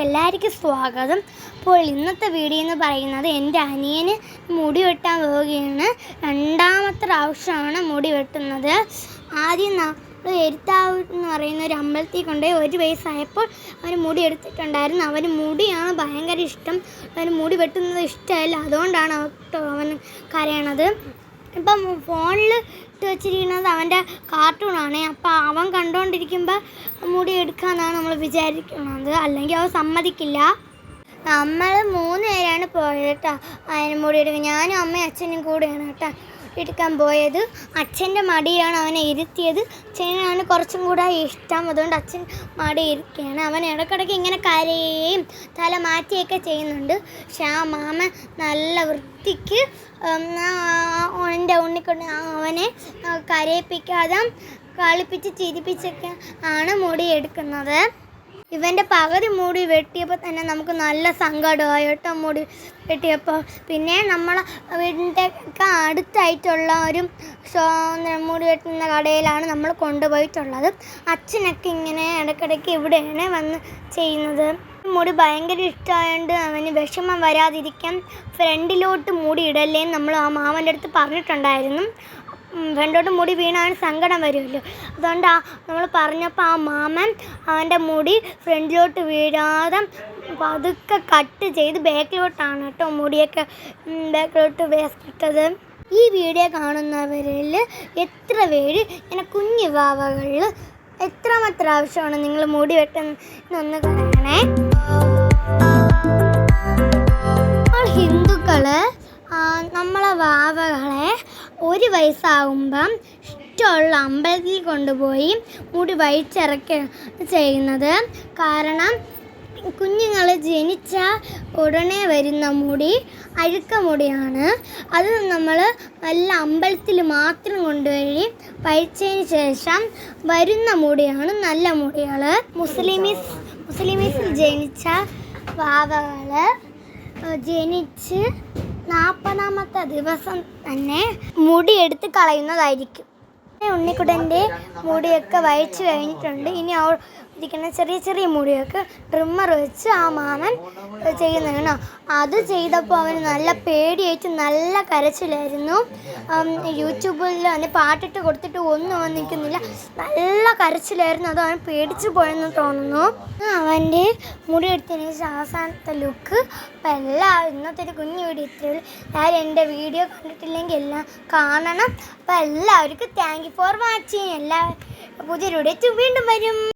എല്ലാവർക്കും സ്വാഗതം. അപ്പോൾ ഇന്നത്തെ വീഡിയോ എന്ന് പറയുന്നത് എന്റെ അനിയന് മുടി വെട്ടാൻ പോവുകയാണ്. രണ്ടാമത്തെ പ്രാവശ്യമാണ് മുടി വെട്ടുന്നത്. ആദ്യം നമ്മൾ എരുത്താവ് എന്ന് പറയുന്ന ഒരു അമ്പലത്തിൽ കൊണ്ടുപോയി ഒരു വയസ്സായപ്പോൾ അവന് മുടി എടുത്തിട്ടുണ്ടായിരുന്നു. അവന് മുടിയാണ് ഭയങ്കര ഇഷ്ടം. അവന് മുടി വെട്ടുന്നത് ഇഷ്ടമല്ല. അതുകൊണ്ടാണ് അവ- അവൻ കരയണത്. ഇപ്പം ഫോണിൽ ഇട്ട് വെച്ചിരിക്കുന്നത് അവന്റെ കാർട്ടൂണാണ്. അപ്പോൾ അവൻ കണ്ടുകൊണ്ടിരിക്കുമ്പോൾ മുടി എടുക്കാമെന്നാണ് നമ്മൾ വിചാരിക്കുന്നത്. അല്ലെങ്കിൽ അവൻ സമ്മതിക്കില്ല. നമ്മൾ മൂന്ന് പേരാണ് പോയത് കേട്ടോ. അതിന് മുടി എടുക്കുക ഞാനും അമ്മയും അച്ഛനും കൂടെയാണ് കേട്ടോ. എടുക്കാൻ പോയത്. അച്ഛന്റെ മടിയാണ് അവനെ ഇരുത്തിയത്. അച്ഛനാണ് കുറച്ചും കൂടെ ഇഷ്ടം. അതുകൊണ്ട് അച്ഛൻ മടി ഇരിക്കുകയാണ്. അവൻ ഇടയ്ക്കിടയ്ക്ക് ഇങ്ങനെ കരയുകയും തല മാറ്റിയൊക്കെ ചെയ്യുന്നുണ്ട്. പക്ഷെ ആ മാമ നല്ല വൃത്തിക്ക് എന്റെ ഉണ്ണിക്കൊണ്ട് അവനെ കരയിപ്പിക്കാതെ കളിപ്പിച്ച് ചിരിപ്പിച്ചൊക്കെ ആണ് മുടി എടുക്കുന്നത്. ഇവന്റെ പകുതി മൂടി വെട്ടിയപ്പോൾ തന്നെ നമുക്ക് നല്ല സങ്കടമായി കേട്ടോ മൂടി വെട്ടിയപ്പോൾ പിന്നെ നമ്മൾ വീടിന്റെ അടുത്തായിട്ടുള്ള ഒരു മൂടി വെട്ടുന്ന കടയിലാണ് നമ്മൾ കൊണ്ടുപോയിട്ടുള്ളത്. അച്ഛനൊക്കെ ഇങ്ങനെ ഇടയ്ക്കിടയ്ക്ക് ഇവിടെയാണ് വന്ന് ചെയ്യുന്നത്. മുടി ഭയങ്കര ഇഷ്ടമായതുകൊണ്ട് അവന് വിഷമം വരാതിരിക്കാൻ ഫ്രണ്ടിലോട്ട് മുടി ഇടല്ലേ നമ്മൾ ആ മാമന്റെ അടുത്ത് പറഞ്ഞിട്ടുണ്ടായിരുന്നു. ഫ്രണ്ടോട്ട് മുടി വീണാണ് സങ്കടം വരുമല്ലോ. അതുകൊണ്ട് ആ നമ്മൾ പറഞ്ഞപ്പോൾ ആ മാമൻ അവന്റെ മുടി ഫ്രണ്ടിലോട്ട് വീഴാതെ പതുക്കെ കട്ട് ചെയ്ത് ബാക്കിലോട്ടാണ് കേട്ടോ മുടിയൊക്കെ ബാക്കിലോട്ട് വേസ്റ്റിട്ടത് ഈ വീഡിയോ കാണുന്നവരിൽ എത്ര പേര് ഇങ്ങനെ കുഞ്ഞു വാവകളിൽ എത്രമാത്രം ആവശ്യമാണ് നിങ്ങൾ മുടി വെട്ടുന്നൊന്ന് ഹിന്ദുക്കൾ ആ, നമ്മളെ വാവകളെ ഒരു വയസ്സാകുമ്പം ഇഷ്ടമുള്ള അമ്പലത്തിൽ കൊണ്ടുപോയി മുടി വഴിച്ചിറക്ക ചെയ്യുന്നത്. കാരണം കുഞ്ഞുങ്ങൾ ജനിച്ച ഉടനെ വരുന്ന മുടി അഴുക്ക മുടിയാണ്. അത് നമ്മൾ നല്ല അമ്പലത്തിൽ മാത്രം കൊണ്ടുപോയി വഴിച്ചതിന് ശേഷം വരുന്ന മുടിയാണ് നല്ല മുടികൾ മുസ്ലിമീസ് മുസ്ലിമീസിൽ ജനിച്ച വാവകൾ ജനിച്ച് നാൽപ്പതാമത്തെ ദിവസം തന്നെ മുടി മുടിയെടുത്ത് കളയുന്നതായിരിക്കും. ഉണ്ണിക്കുടന്റെ മുടിയൊക്കെ വഴിച്ചു കഴിഞ്ഞിട്ടുണ്ട്. ഇനി ഇരിക്കുന്ന ചെറിയ ചെറിയ മുടിയൊക്കെ ട്രിമ്മർ വെച്ച് ആ മാമൻ ചെയ്യുന്നതാണ് അത് ചെയ്തപ്പോൾ അവന് നല്ല പേടിയായിട്ട് നല്ല കരച്ചിലായിരുന്നു. യൂട്യൂബിൽ അവന് പാട്ടിട്ട് കൊടുത്തിട്ട് ഒന്നും അവൻ നിൽക്കുന്നില്ല. നല്ല കരച്ചിലായിരുന്നു. അത് അവൻ പേടിച്ചു പോയെന്ന് തോന്നുന്നു. അവന്റെ മുടി എടുത്തതിന് ശേഷം അവസാനത്തെ ലുക്ക് അപ്പം എല്ലാ ഇന്നത്തെ ഒരു കുഞ്ഞു വീഡിയോ ഇത്രയുള്ളൂ എന്റെ വീഡിയോ കണ്ടിട്ടില്ലെങ്കിൽ എല്ലാം കാണണം. അപ്പം എല്ലാവർക്കും താങ്ക് യു ഫോർ വാച്ചിങ് എല്ലാ പുതിയൊരു വീഡിയോ വീണ്ടും വരും.